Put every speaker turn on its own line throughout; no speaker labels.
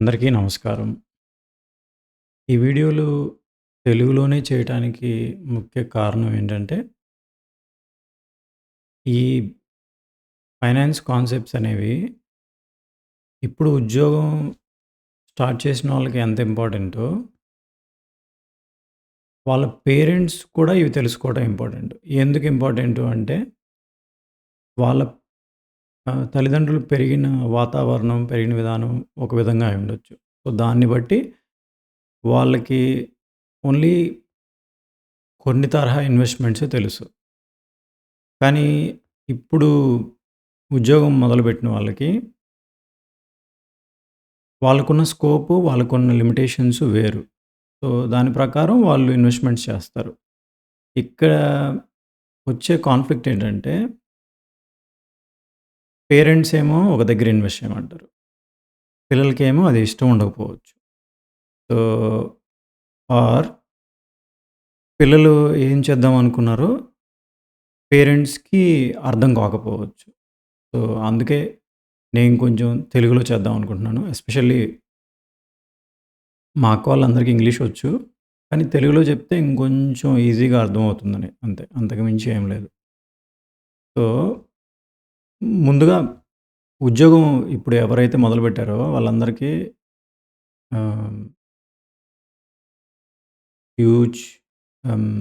అందరికీ నమస్కారం. ఈ వీడియోలు తెలుగులోనే చేయటానికి ముఖ్య కారణం ఏంటంటే ఈ ఫైనాన్స్ కాన్సెప్ట్స్ అనేవి ఇప్పుడు ఉద్యోగం స్టార్ట్ చేసిన వాళ్ళకి ఎంత ఇంపార్టెంటో వాళ్ళ పేరెంట్స్ కూడా ఇవి తెలుసుకోవడం ఇంపార్టెంట్. ఎందుకు ఇంపార్టెంటు అంటే వాళ్ళ ఆహ్, తల్లిదండ్రులు పెరిగిన వాతావరణం, పెరిగిన విధానం ఒక విధంగా అయుండొచ్చు. సో, దాన్ని బట్టి వాళ్ళకి ఓన్లీ కొన్ని తరహా ఇన్వెస్ట్‌మెంట్సే తెలుసు. కానీ ఇప్పుడు ఉద్యోగం మొదలుపెట్టిన వాళ్ళకి వాళ్ళకున్న స్కోపు, వాళ్ళకున్న లిమిటేషన్స్ వేరు. సో, దాని ప్రకారం వాళ్ళు ఇన్వెస్ట్‌మెంట్స్ చేస్తారు. ఇక్కడ వచ్చే కాన్‌ఫ్లిక్ట్ ఏంటంటే పేరెంట్స్ ఏమో ఒక దగ్గర ఇన్వెస్ట్ చేయమంటారు. పిల్లలకేమో అది ఇష్టం ఉండకపోవచ్చు. సో, ఆర్ పిల్లలు ఏం చేద్దాం అనుకున్నారో పేరెంట్స్‌కి అర్థం కాకపోవచ్చు. సో, అందుకే నేను కొంచెం తెలుగులో చేద్దాం అనుకుంటున్నాను. ఎస్పెషల్లీ మా అక్క వాళ్ళందరికీ ఇంగ్లీష్ వచ్చు. కానీ తెలుగులో చెప్తే ఇంకొంచెం ఈజీగా అర్థమవుతుందని అంతే. అంతకు మించి ఏం లేదు. సో, ముందుగా ఉద్యోగం ఇప్పుడు ఎవరైతే మొదలుపెట్టారో వాళ్ళందరికీ ఆహ్ హ్యూజ్ హ్మ్.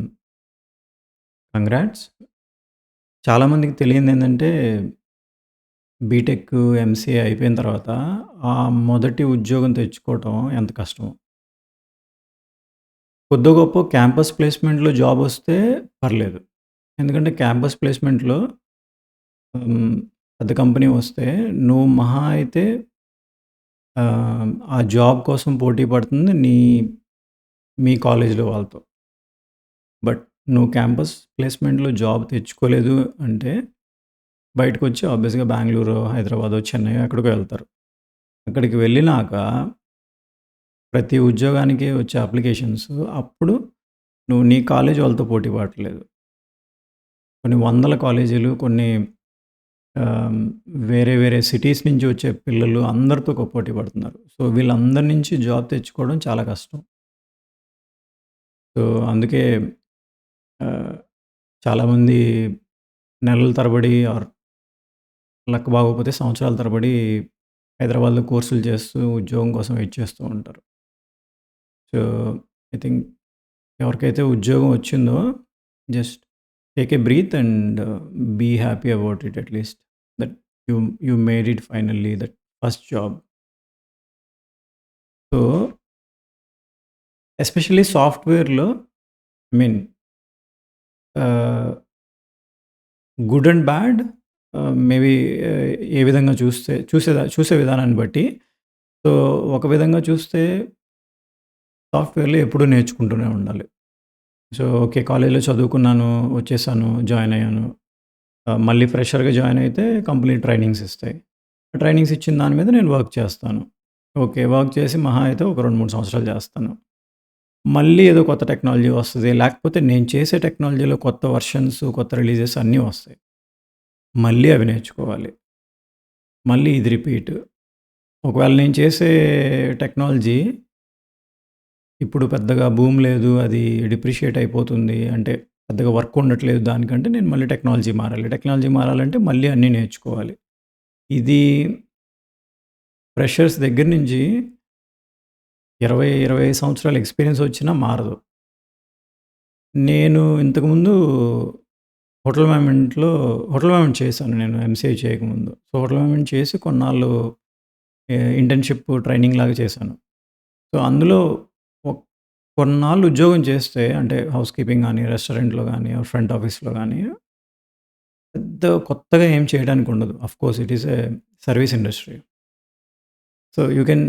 కంగ్రాట్స్. చాలామందికి ఏంటంటే బీటెక్, ఎంసీఏ అయిపోయిన తర్వాత ఆ మొదటి ఉద్యోగం తెచ్చుకోవటం ఎంత కష్టమో. కొద్దో గొప్పో క్యాంపస్ ప్లేస్‌మెంట్‌లో జాబొస్తే పర్లేదు. ఎందుకంటే క్యాంపస్ ప్లేస్‌మెంట్‌లో హ్మ్. పెద్ద కంపెనీ వస్తే నువ్వు మహా అయితే ఆహ్, ఆ జాబ్ కోసం పోటీ పడుతుంది నీ మీ కాలేజీలో వాళ్ళతో. బట్ నువ్వు క్యాంపస్ ప్లేస్‌మెంట్‌లో జాబ్ తెచ్చుకోలేదు అంటే బయటకొచ్చి ఆబ్వియస్‌గా బెంగుళూరో, హైదరాబాదో, చెన్నైయో ఎక్కడికో వెళ్తారు. అక్కడికి వెళ్ళినాక ప్రతి ఉద్యోగానికి వచ్చే అప్లికేషన్స్ అప్పుడు నువ్వు నీ కాలేజ్ వాళ్ళతో పోటీ పడట్లేదు. కొన్ని వందల కాలేజీలు, కొన్ని వేరే వేరే సిటీస్ నుంచి వచ్చే పిల్లలు అందరితో ఒక పోటీ పడుతున్నారు. సో, వీళ్ళందరి నుంచి జాబ్ తెచ్చుకోవడం చాలా కష్టం. సో, అందుకే చాలామంది నెలల తరబడి ఆర్ లక్ బాగోకపోతే సంవత్సరాల తరబడి హైదరాబాద్‌లో కోర్సులు చేస్తూ ఉద్యోగం కోసం వెయిట్ చేస్తూ ఉంటారు. సో, ఐ థింక్ ఎవరికైతే ఉద్యోగం వచ్చిందో just take a breath and be happy about it at least you you made it finally that first job. So especially సాఫ్ట్‌వేర్‌లో I mean good and bad maybe ఏ విధంగా చూస్తే చూసేదా చూసే విధానాన్ని బట్టి సో, ఒక విధంగా చూస్తే సాఫ్ట్‌వేర్‌లో ఎప్పుడూ నేర్చుకుంటూనే ఉండాలి. So, okay. కాలేజ్‌లో చదువుకున్నాను, వచ్చేసాను, జాయిన్ అయ్యాను. మళ్ళీ ఫ్రెషర్‌గా జాయిన్ అయితే కంపెనీ ట్రైనింగ్స్ ఇస్తాయి. ట్రైనింగ్స్ ఇచ్చిన దాని మీద నేను వర్క్ చేస్తాను. ఓకే. వర్క్ చేసి మహా అయితే ఒక 2, 3 సంవత్సరాలు చేస్తాను. మళ్ళీ ఏదో కొత్త టెక్నాలజీ వస్తుంది లేకపోతే నేను చేసే టెక్నాలజీలో కొత్త వర్షన్స్ కొత్త రిలీజెస్ అన్నీ వస్తాయి. మళ్ళీ అవి నేర్చుకోవాలి. మళ్ళీ ఇది రిపీట్. ఒకవేళ నేను చేసే టెక్నాలజీ ఇప్పుడు పెద్దగా భూమి లేదు. అది డిప్రిషియేట్ అయిపోతుంది. అంటే పెద్దగా వర్క్ ఉండట్లేదు దానికంటే నేను మళ్ళీ టెక్నాలజీ మారాలి. టెక్నాలజీ మారాలంటే మళ్ళీ అన్నీ నేర్చుకోవాలి. ఇది ఫ్రెషర్స్ దగ్గర నుంచి 20, 25 సంవత్సరాల ఎక్స్‌పీరియన్స్ వచ్చినా మారదు. నేను ఇంతకుముందు హోటల్ మేనేజ్‌మెంట్‌లో హోటల్ మేనేజ్‌మెంట్ చేశాను నేను ఎంసీఏ చేయకముందు. సో, హోటల్ మేనేజ్‌మెంట్ చేసి కొన్నాళ్ళు ఇంటర్న్‌షిప్ ట్రైనింగ్ లాగా చేశాను. సో, అందులో కొన్నాళ్ళు ఉద్యోగం చేస్తే అంటే హౌస్ కీపింగ్ కానీ రెస్టారెంట్‌లో కానీ ఫ్రంట్ ఆఫీస్‌లో కానీ పెద్ద కొత్తగా ఏం చేయడానికి ఉండదు. Of course it is a service industry. So, you can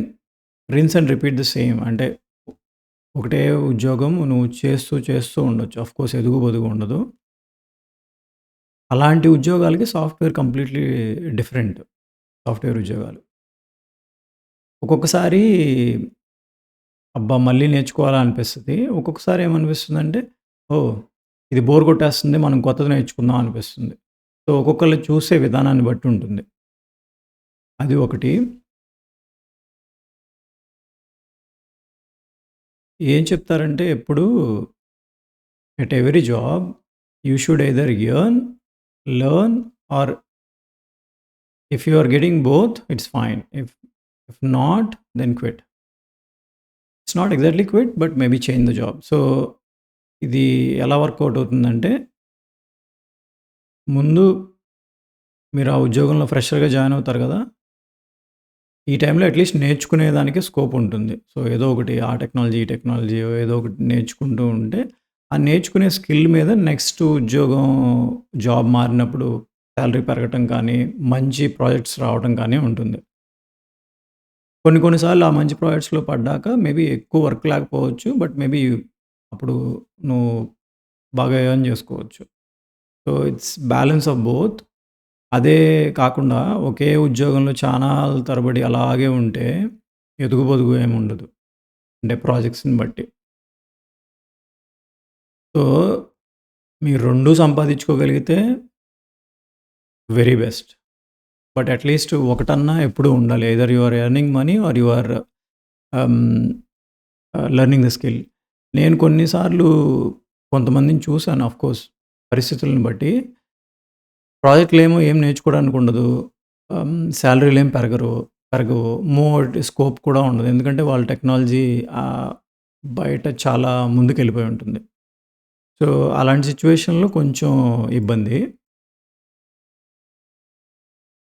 rinse and repeat the same అంటే ఒకటే ఉద్యోగం నువ్వు చేస్తూ, చేస్తూ ఉండొచ్చు. ఆఫ్‌కోర్స్ ఎదుగు బొదుగు ఉండదు. అలాంటి ఉద్యోగాలకి సాఫ్ట్‌వేర్ కంప్లీట్‌లీ డిఫరెంట్. సాఫ్ట్‌వేర్ ఉద్యోగాలు. ఒక్కొక్కసారి అబ్బా! మళ్ళీ నేర్చుకోవాలా అనిపిస్తుంది ఒక్కొక్కసారి ఏమనిపిస్తుందంటే, ఓ ఇది బోర్ కొట్టేస్తుంది. మనం కొత్తది నేర్చుకుందాం అనిపిస్తుంది. సో, ఒక్కొక్కళ్ళు చూసే విధానాన్ని బట్టి ఉంటుంది. అది ఒకటి. ఏం చెప్తారంటే ఎప్పుడు at every job you should either earn, learn or if you are getting both it's fine. If if not then quit. Not exactly quit but maybe change the job. So, ఇది ఎలా వర్కౌట్ అవుతుందంటే ముందు మీరు ఆ ఉద్యోగంలో ఫ్రెషర్‌గా join అవుతారు కదా ఈ టైంలో అట్‌లీస్ట్ నేర్చుకునేదానికి స్కోప్ ఉంటుంది. సో, ఏదో ఒకటి ఆ టెక్నాలజీ, ఈ టెక్నాలజీ ఏదో ఒకటి నేర్చుకుంటూ ఉంటే, ఆ నేర్చుకునే స్కిల్ మీద నెక్స్ట్ ఉద్యోగం జాబ్ మారినప్పుడు శాలరీ పెరగటం కానీ, మంచి ప్రాజెక్ట్స్ రావటం కానీ ఉంటుంది. కొన్ని కొన్ని సార్లు ఆ మంచి ప్రాజెక్ట్స్‌లో పడ్డాక మేబీ ఎక్కువ వర్క్ లేకపోవచ్చు. బట్ మేబీ అప్పుడు నువ్వు బాగా ఎర్న్ చేసుకోవచ్చు so, it's balance of both. అదే కాకుండా ఒకే ఉద్యోగంలో చానాల తరబడి అలాగే ఉంటే ఎదుగు పొదుగు ఏముండదు. అంటే ప్రాజెక్ట్స్‌ని బట్టి. సో, మీరు 2 సంపాదించుకోగలిగితే very best. But at least ఒకటన్నా ఎప్పుడూ ఉండాలి. Either you are earning money or you are learning the skill. నేను కొన్నిసార్లు కొంతమందిని కొంతమందిని ఆఫ్ ఆఫ్‌కోర్స్ పరిస్థితులను బట్టి. ప్రాజెక్ట్‌లేమో ఏం నేర్చుకోవడానికి ఉండదు. Um, శాలరీలు ఏం పెరగరు పెరగవు. మోర్ స్కోప్ కూడా ఉండదు. ఎందుకంటే వాళ్ళ టెక్నాలజీ బయట చాలా ముందుకెళ్ళిపోయి ఉంటుంది. సో, అలాంటి సిచ్యువేషన్లో కొంచెం ఇబ్బంది.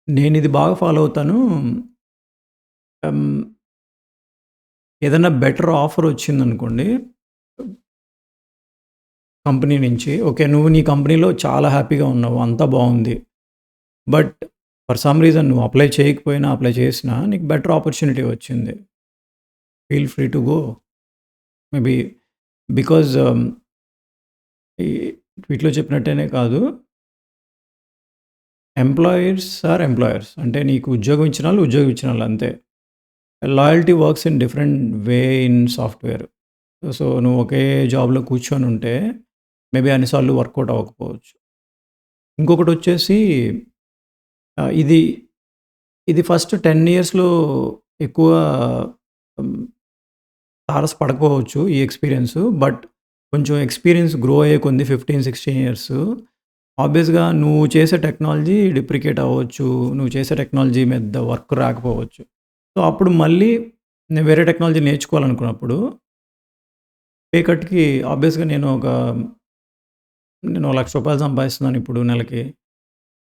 నేను ఇది బాగా ఫాలో అవుతాను. హ్మ్. ఏదన్నా బెటర్ ఆఫర్ వచ్చిందనుకోండి కంపెనీ నుంచి ఓకే. నువ్వు నీ కంపెనీలో చాలా హ్యాపీగా ఉన్నావు. అంతా బావుంది. బట్ ఫర్ సమ్ రీజన్ నువ్వు అప్లై చేయకపోయినా, అప్లై చేసినా నీకు బెటర్ ఆపర్చునిటీ వచ్చింది. Feel free to go. Maybe because ఈ ట్వీట్‌లో చెప్పినట్టేనే కాదు ఎంప్లాయర్స్ ఆర్ ఎంప్లాయర్స్. అంటే నీకు ఉద్యోగం ఇచ్చినోళ్ళు, ఉద్యోగం ఇచ్చినోళ్ళు అంతే. Loyalty works in different way in software. So, నువ్వు ఒకే జాబ్‌లో కూర్చొని ఉంటే మేబీ అన్నిసార్లు వర్కౌట్ అవ్వకపోవచ్చు. ఇంకొకటి వచ్చేసి ఇది ఇది ఫస్ట్ 10 ఇయర్స్‌లో ఎక్కువ తారస్ పడకపోవచ్చు ఈ ఎక్స్‌పీరియన్స్. బట్ కొంచెం ఎక్స్‌పీరియన్స్ గ్రో అయ్యే కొంది ఫిఫ్టీన్ సిక్స్టీన్ ఇయర్స్ ఆబ్వియస్‌గా నువ్వు చేసే టెక్నాలజీ డిప్రికేట్ అవ్వచ్చు. నువ్వు చేసే టెక్నాలజీ మీద వర్క్ రాకపోవచ్చు. సో, అప్పుడు మళ్ళీ నేను వేరే టెక్నాలజీ నేర్చుకోవాలనుకున్నప్పుడు పే కట్‌కి ఆబ్వియస్‌గా నేను ఒక నేను లక్ష రూపాయలు సంపాదిస్తున్నాను ఇప్పుడు నెలకి.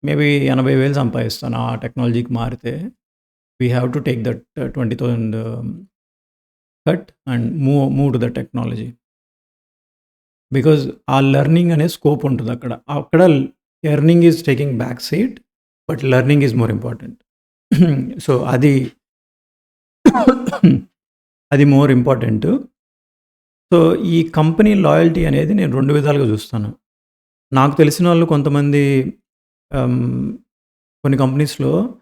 మేబీ ఎనభై వేలు సంపాదిస్తాను ఆ టెక్నాలజీకి మారితే. We have to take that 20,000 cut and move move to the technology. Because ఆ లెర్నింగ్ అనే స్కోప్ ఉంటుంది అక్కడ అక్కడ earning is taking back seat. But learning is more important. So, అది అది మోర్ ఇంపార్టెంట్ సో, ఈ కంపెనీ లాయల్టీ అనేది నేను రెండు విధాలుగా చూస్తాను. నాకు తెలిసిన వాళ్ళు కొంతమంది um, కొన్ని కంపెనీస్‌లో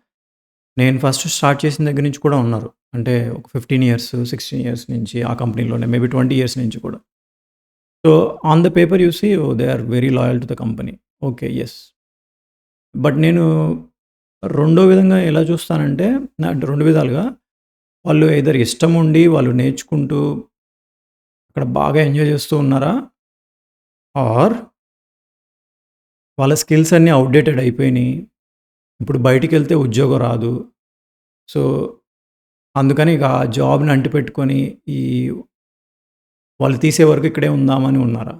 నేను ఫస్ట్ స్టార్ట్ చేసిన దగ్గర నుంచి కూడా ఉన్నారు. అంటే ఒక 15 ఇయర్స్, 16 ఇయర్స్ నుంచి ఆ కంపెనీలోనే మేబీ 20 ఇయర్స్ నుంచి కూడా. So, on the paper you see oh! They are very loyal to the company. Okay. Yes but నేను రెండో విధంగా ఎలా చూస్తానంటే అంటే రెండు విధాలుగా వాళ్ళు ఇద్దరు ఇష్టం ఉండి వాళ్ళు నేర్చుకుంటూ అక్కడ బాగా ఎంజాయ్ చేస్తూ ఉన్నారా? ఆర్ వాళ్ళ స్కిల్స్ అన్నీ అప్డేటెడ్ అయిపోయినాయి ఇప్పుడు బయటికి వెళ్తే ఉద్యోగం రాదు. సో, అందుకని ఇక ఆ జాబ్‌ని అంటిపెట్టుకొని ఈ వాళ్ళు తీసే వరకు ఇక్కడే ఉందామని ఉన్నారా?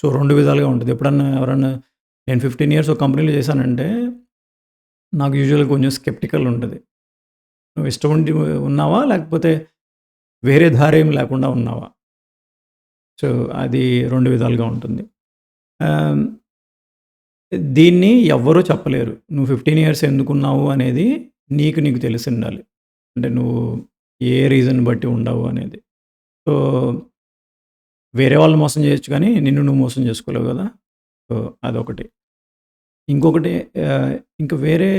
సో, రెండు విధాలుగా ఉంటుంది ఎప్పుడన్నా ఎవరన్నా నేను 15 ఇయర్స్ ఒక కంపెనీలో చేశానంటే నాకు యూజువల్‌గా కొంచెం స్కెప్టికల్ ఉంటుంది నువ్వు ఇష్టం ఉండి ఉన్నావా? లేకపోతే వేరే దారేమి లేకుండా ఉన్నావా? సో, అది రెండు విధాలుగా ఉంటుంది. దీన్ని ఎవ్వరూ చెప్పలేరు. నువ్వు 15 ఇయర్స్ ఎందుకున్నావు అనేది నీకు నీకు తెలిసి ఉండాలి అంటే నువ్వు ఏ రీజన్ బట్టి ఉండవు అనేది. సో, వేరే వాళ్ళు మోసం చేయొచ్చు కానీ నిన్ను నువ్వు మోసం చేసుకోలేవు కదా సో, అదొకటి. ఇంకొకటి ఇంకా వేరే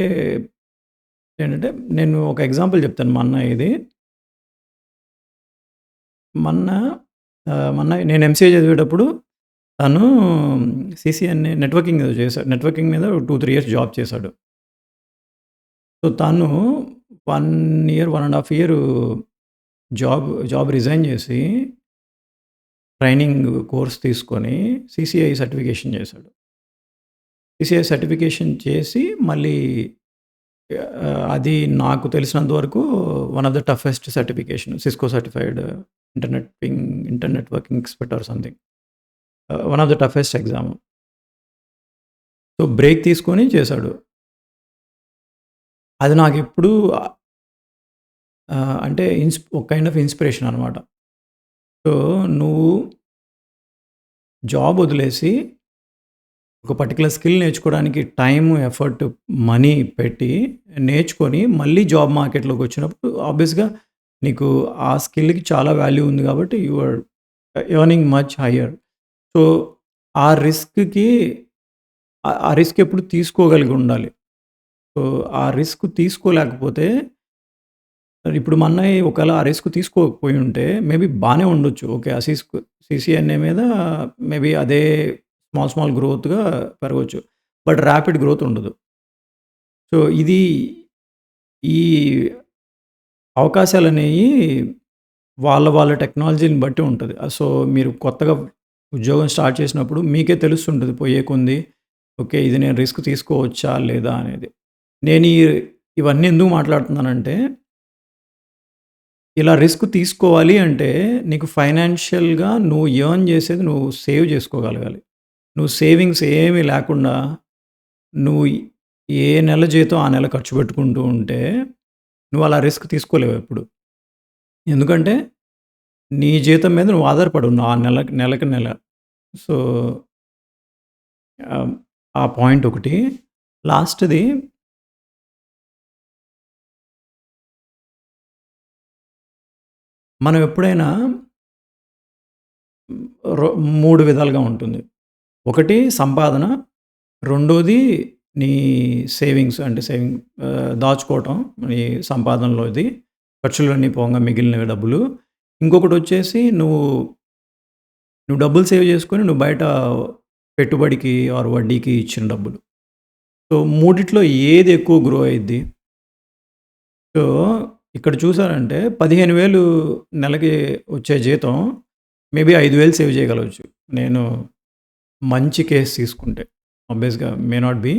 ఏంటంటే నేను ఒక ఎగ్జాంపుల్ చెప్తాను మా ఇది మొన్న ఆహ్, మొన్న నేను ఎంసీఏ చదివేటప్పుడు తను సీసీఎన్ఏ నెట్వర్కింగ్ ఏదో చేశాడు. నెట్వర్కింగ్ మీద 2, 3 ఇయర్స్ జాబ్ చేశాడు. సో, తను one year, one and half year job job resign చేసి ట్రైనింగ్ కోర్స్ తీసుకొని సిసిఐ సర్టిఫికేషన్ చేశాడు. సిసిఐ సర్టిఫికేషన్ చేసి మళ్ళీ అది నాకు తెలిసినంత వరకు one of the toughest certification Cisco certified internet ping internet working expert or something. One of the toughest exam. So, break తీసుకొని చేశాడు. అది నాకు ఇప్పుడు అంటే ఇన్స్ ఒక కైండ్ ఆఫ్ ఇన్‌స్పిరేషన్ అనమాట. సో, నువ్వు జాబ్ వదిలేసి ఒక పర్టికులర్ స్కిల్ నేర్చుకోవడానికి టైం ఎఫర్ట్, మనీ పెట్టి నేర్చుకొని మళ్ళీ జాబ్ మార్కెట్‌లోకి వచ్చినప్పుడు ఆబ్వియస్‌గా నీకు ఆ స్కిల్‌కి చాలా వాల్యూ ఉంది కాబట్టి your are earning much higher so, ఆ రిస్క్‌కి ఆ రిస్క్ ఎప్పుడు తీసుకోగలిగి ఉండాలి. సో, ఆ రిస్క్ తీసుకోలేకపోతే ఇప్పుడు మా అన్నయ్య ఒకవేళ ఆ రిస్క్ తీసుకోకపోయి ఉంటే మేబీ బానే ఉండొచ్చు. ఓకే. ఆ సిస్క్ సీసీఎన్ఏ మీద మేబీ అదే స్మాల్ స్మాల్ గ్రోత్‌గా పెరగొచ్చు. బట్ ర్యాపిడ్ గ్రోత్ ఉండదు. సో, ఇది ఈ అవకాశాలనేయి వాళ్ళ వాళ్ళ టెక్నాలజీని బట్టి ఉంటది. Uh, ఆహ్, సో, మీరు కొత్తగా ఉద్యోగం స్టార్ట్ చేసినప్పుడు మీకే తెలుస్తుంటది పోయే కొంది. ఓకే. ఇది నేను రిస్క్ తీసుకోవచ్చా? లేదా? అనేది. నేను ఈ ఇవన్నీ ఎందుకు మాట్లాడుతున్నానంటే ఇలా రిస్క్ తీసుకోవాలి అంటే నీకు ఫైనాన్షియల్‌గా నువ్వు ఎర్న్ చేసేది నువ్వు సేవ్ చేసుకోగలగాలి. నువ్వు సేవింగ్స్ ఏమీ లేకుండా నువ్వు ఏ నెల జీతం ఆ నెల ఖర్చు పెట్టుకుంటూ ఉంటే నువ్వు అలా రిస్క్ తీసుకోలేవు ఎప్పుడు. ఎందుకంటే నీ జీతం మీద నువ్వు ఆధారపడి ఉన్నావు. ఆ నెలకి నెలకి నెల. సో ఆహ్, ఆ పాయింట్ ఒకటి. లాస్ట్‌ది మనం ఎప్పుడైనా రొ 3 విధాలుగా ఉంటుంది. ఒకటి సంపాదన. రెండోది నీ సేవింగ్స్ అంటే సేవింగ్ దాచుకోవటం నీ సంపాదనలోది. ఖర్చులన్నీ పోగా మిగిలిన డబ్బులు. ఇంకొకటి వచ్చేసి నువ్వు నువ్వు డబ్బులు సేవ్ చేసుకొని నువ్వు బయట పెట్టుబడికి ఆరు వడ్డీకి ఇచ్చిన డబ్బులు. సో, మూడిట్లో ఏది ఎక్కువ గ్రో అయిద్ది? సో, ఇక్కడ చూసారంటే 15,000 నెలకి వచ్చే జీతం మేబీ ఐదు వేలు సేవ్ చేయగలవచ్చు నేను మంచి కేస్ తీసుకుంటే. ఆబ్వియస్‌గా may not be.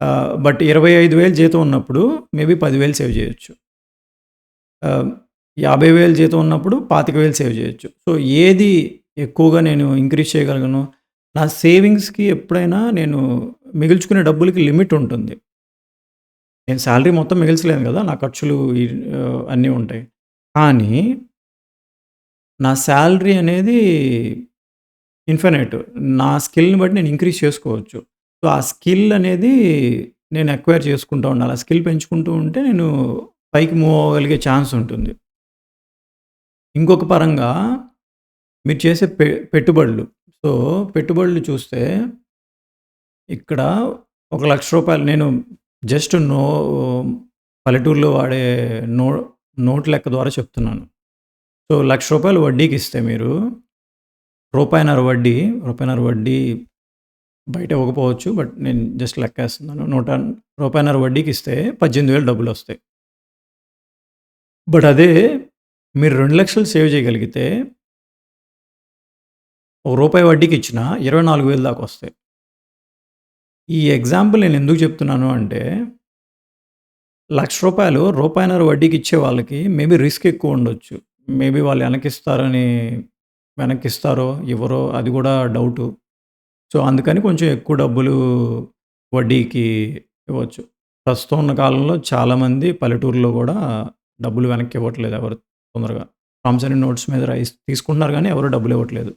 Ah, but 25,000 జీతం ఉన్నప్పుడు మేబీ పదివేలు సేవ్ చేయొచ్చు. యాభై వేలు జీతం ఉన్నప్పుడు పాతిక వేలు సేవ్ చేయొచ్చు. సో, ఏది ఎక్కువగా నేను ఇంక్రీజ్ చేయగలను? నా సేవింగ్స్‌కి ఎప్పుడైనా నేను మిగుల్చుకునే డబ్బులకి లిమిట్ ఉంటుంది. నేను శాలరీ మొత్తం మిగిల్చలేను కదా నా ఖర్చులు ఈ అన్నీ ఉంటాయి. కానీ నా శాలరీ అనేది ఇన్ఫినైట్. నా స్కిల్‌ని బట్టి నేను ఇంక్రీజ్ చేసుకోవచ్చు. సో, ఆ స్కిల్ అనేది నేను అక్వైర్ చేసుకుంటూ ఉండాలి. ఆ స్కిల్ పెంచుకుంటూ ఉంటే నేను పైకి మూవ్ అవ్వగలిగే ఛాన్స్ ఉంటుంది. ఇంకొక పరంగా మీరు చేసే పె పెట్టుబడులు. సో, పెట్టుబడులు చూస్తే ఇక్కడ ఒక రూ. 1,00,000 నేను జస్ట్ నో పల్లెటూరులో వాడే నో నోట్ లెక్క ద్వారా చెప్తున్నాను. సో, లక్ష రూపాయలు వడ్డీకి ఇస్తే మీరు రూపాయినర వడ్డీ, రూపాయన్నర వడ్డీ బయట ఇవ్వకపోవచ్చు. బట్ నేను జస్ట్ లెక్కేస్తున్నాను. నూట రూపాయన్నర వడ్డీకిస్తే 18,000 డబ్బులొస్తాయి. బట్ అదే మీరు రెండు లక్షలు సేవ్ చేయగలిగితే ఒక రూపాయి వడ్డీకి ఇచ్చిన ఇరవై నాలుగు వేలు దాకా వస్తాయి. ఈ ఎగ్జాంపుల్ నేను ఎందుకు చెప్తున్నాను అంటే లక్ష రూపాయలు రూపాయిన్నర వడ్డీకి ఇచ్చే వాళ్ళకి మేబీ రిస్క్ ఎక్కువ ఉండొచ్చు. మేబీ వాళ్ళు వెనకిస్తారని వెనక్కిస్తారో, ఇవ్వరో అది కూడా డౌటు. సో, అందుకని కొంచెం ఎక్కువ డబ్బులు వడ్డీకి ఇవ్వచ్చు. ప్రస్తుతం ఉన్న కాలంలో చాలామంది పల్లెటూరులో కూడా డబ్బులు వెనక్కి ఇవ్వట్లేదు ఎవరు తొందరగా. ప్రామిసరీ నోట్స్ మీద రైస్ తీసుకుంటున్నారు కానీ ఎవరు డబ్బులు ఇవ్వట్లేదు.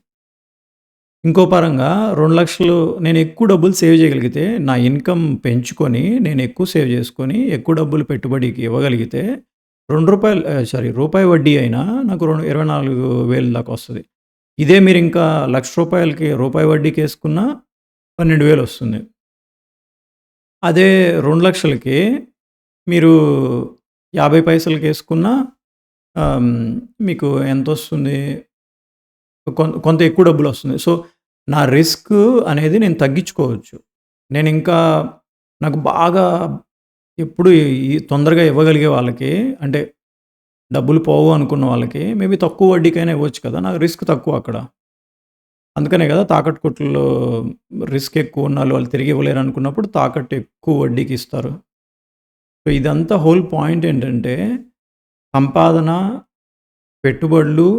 ఇంకో పరంగా 2,00,000 నేను ఎక్కువ డబ్బులు సేవ్ చేయగలిగితే, నా ఇన్‌కమ్ పెంచుకొని, నేను ఎక్కువ సేవ్ చేసుకొని, ఎక్కువ డబ్బులు పెట్టుబడికి ఇవ్వగలిగితే రూ. 2 ఆహ్, సారీ రూపాయి వడ్డీ అయినా నాకు రొ 24,000 దాకా వస్తుంది ఇదే మీరు ఇంకా రూ. 1,00,000కి రూపాయి వడ్డీకేసుకున్నా 12,000 వస్తుంది. అదే 2,00,000కి మీరు 50 పైసలకేసుకున్నా ఆహ్, మీకు ఎంతొస్తుంది? కొంత ఎక్కువ డబ్బులు వస్తుంది సో, నా రిస్క్ అనేది నేను తగ్గించుకోవచ్చు. నేను ఇంకా నాకు బాగా ఎప్పుడు ఈ తొందరగా ఇవ్వగలిగే వాళ్ళకి అంటే డబ్బులు పోవు అనుకున్న వాళ్ళకి మేబీ తక్కువ వడ్డీకైనా ఇవ్వచ్చు కదా! నాకు రిస్క్ తక్కువ అక్కడ. అందుకనే కదా! తాకట్టు కొట్టుల్లో రిస్క్ ఎక్కువ ఉన్న వాళ్ళు తిరిగి ఇవ్వలేరు అనుకున్నప్పుడు తాకట్టు ఎక్కువ వడ్డీకి ఇస్తారు. సో, ఇదంతా హోల్ పాయింట్ ఏంటంటే సంపాదన, పెట్టుబడులు,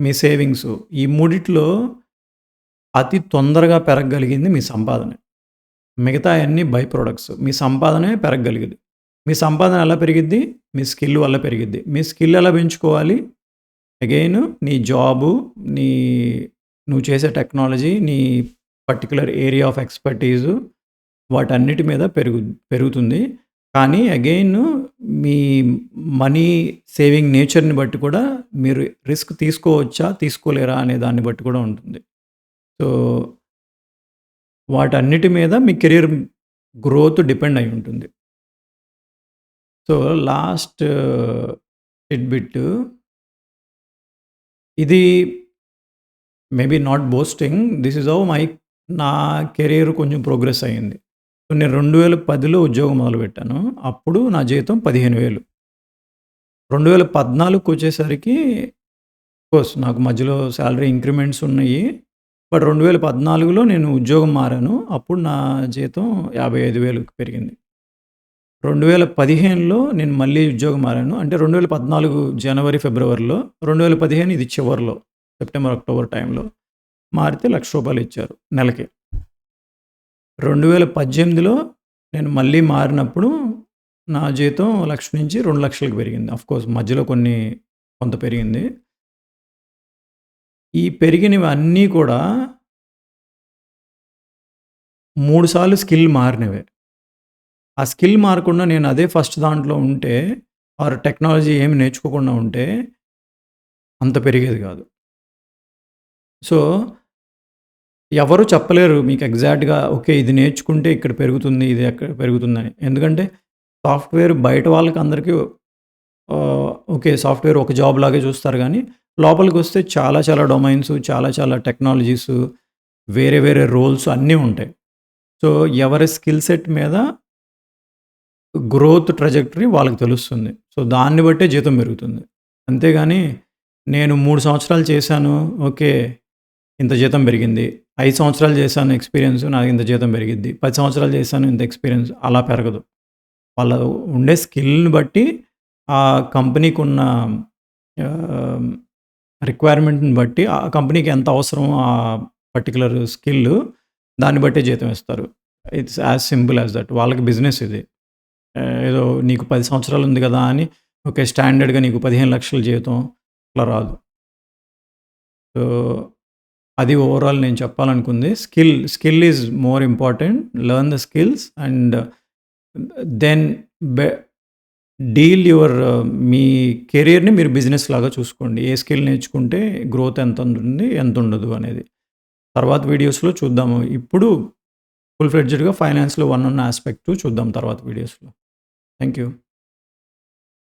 మీ సేవింగ్స్ ఈ మూడిట్లో అతి తొందరగా పెరగగలిగింది మీ సంపాదన మిగతా అన్ని బై ప్రొడక్ట్స్. మీ సంపాదనే పెరగగలిగేది. మీ సంపాదన ఎలా పెరిగిద్ది? మీ స్కిల్ వల్ల పెరిగిద్ది. మీ స్కిల్ ఎలా పెంచుకోవాలి? అగైన్ నీ జాబు, నీ నువ్వు చేసే టెక్నాలజీ, నీ పర్టికులర్ ఏరియా ఆఫ్ ఎక్స్పర్టీజు వాటన్నిటి మీద పెరుగు పెరుగుతుంది. కానీ అగైన్ మీ మనీ సేవింగ్ నేచర్‌ని బట్టి కూడా మీరు రిస్క్ తీసుకోవచ్చా? తీసుకోలేరా? అనే దాన్ని బట్టి కూడా ఉంటుంది. సో వాటన్నిటి మీద మీ కెరియర్ గ్రోత్ డిపెండ్ అయి ఉంటుంది. సో, లాస్ట్ బిట్ ఇది maybe not boasting. This is how my నా కెరియర్ కొంచెం ప్రోగ్రెస్ నేను రెండు వేల పదిలో ఉద్యోగం మొదలుపెట్టాను. అప్పుడు నా జీతం 15,000 2014కొచ్చేసరికి కోర్స్ నాకు మధ్యలో శాలరీ ఇంక్రిమెంట్స్ ఉన్నాయి. బట్ 2014లో నేను ఉద్యోగం మారాను. అప్పుడు నా జీతం 55,000కి పెరిగింది. 2015లో నేను మళ్ళీ ఉద్యోగం మారాను. అంటే 2014 జనవరి, ఫిబ్రవరిలో 2015 ఇది చివరిలో సెప్టెంబర్, అక్టోబర్ టైంలో మారితే లక్ష రూపాయలు ఇచ్చారు నెలకి. 2018లో నేను మళ్ళీ మారినప్పుడు నా జీతం లక్ష నుంచి 2,00,000కి పెరిగింది. ఆఫ్‌కోర్స్ మధ్యలో కొన్ని కొంత పెరిగింది. ఈ పెరిగినవన్నీ కూడా 3 సార్లు స్కిల్ మారినవే. ఆ స్కిల్ మారకుండా నేను అదే ఫస్ట్ దాంట్లో ఉంటే ఆరు టెక్నాలజీ ఏమి నేర్చుకోకుండా ఉంటే అంత పెరిగేది కాదు. సో, ఎవరు చెప్పలేరు మీకు ఎగ్జాక్ట్‌గా ఓకే. ఇది నేర్చుకుంటే ఇక్కడ పెరుగుతుంది. ఇది ఎక్కడ పెరుగుతుందని. ఎందుకంటే సాఫ్ట్‌వేర్ బయట వాళ్ళకి అందరికీ ఓకే. సాఫ్ట్‌వేర్ ఒక జాబ్ లాగే చూస్తారు కానీ లోపలికి వస్తే చాలా చాలా డొమైన్స్, చాలా చాలా టెక్నాలజీస్, వేరే వేరే రోల్స్ అన్నీ ఉంటాయి. సో, ఎవరి స్కిల్ సెట్ మీద గ్రోత్ ట్రజెక్టరీ వాళ్ళకి తెలుస్తుంది. సో, దాన్ని బట్టే జీతం పెరుగుతుంది. అంతేగాని నేను మూడు సంవత్సరాలు చేశాను. ఓకే. ఇంత జీతం పెరిగింది. ఐదు సంవత్సరాలు చేశాను ఎక్స్‌పీరియన్స్ నాకు ఇంత జీతం పెరిగిద్ది. పది సంవత్సరాలు చేశాను ఇంత ఎక్స్‌పీరియన్స్ అలా పెరగదు. వాళ్ళ ఉండే స్కిల్‌ని బట్టి ఆ కంపెనీకి ఉన్న రిక్వైర్మెంట్‌ని బట్టి ఆ కంపెనీకి ఎంత అవసరమో ఆ పర్టిక్యులర్ స్కిల్ దాన్ని బట్టే జీతం ఇస్తారు. It's as simple as that. వాళ్ళకి బిజినెస్ ఇది. ఏదో నీకు పది సంవత్సరాలు ఉంది కదా! అని ఓకే. స్టాండర్డ్‌గా నీకు పదిహేను లక్షల జీతం అట్లా రాదు. సో, అది ఓవరాల్ నేను చెప్పాలనుకుంది. Skill, skill is more important. Learn the skills and then be deal your మీ కెరియర్‌ని మీరు బిజినెస్ లాగా చూసుకోండి. ఏ స్కిల్ నేర్చుకుంటే గ్రోత్ ఎంత ఉంటుంది, ఎంత ఉండదు అనేది. తర్వాత వీడియోస్‌లో చూద్దాము. ఇప్పుడు ఫుల్ ఫ్లెడ్జ్డ్‌గా ఫైనాన్స్‌లో వన్ ఉన్న యాస్పెక్ట్ చూద్దాం తర్వాత వీడియోస్‌లో. Thank you.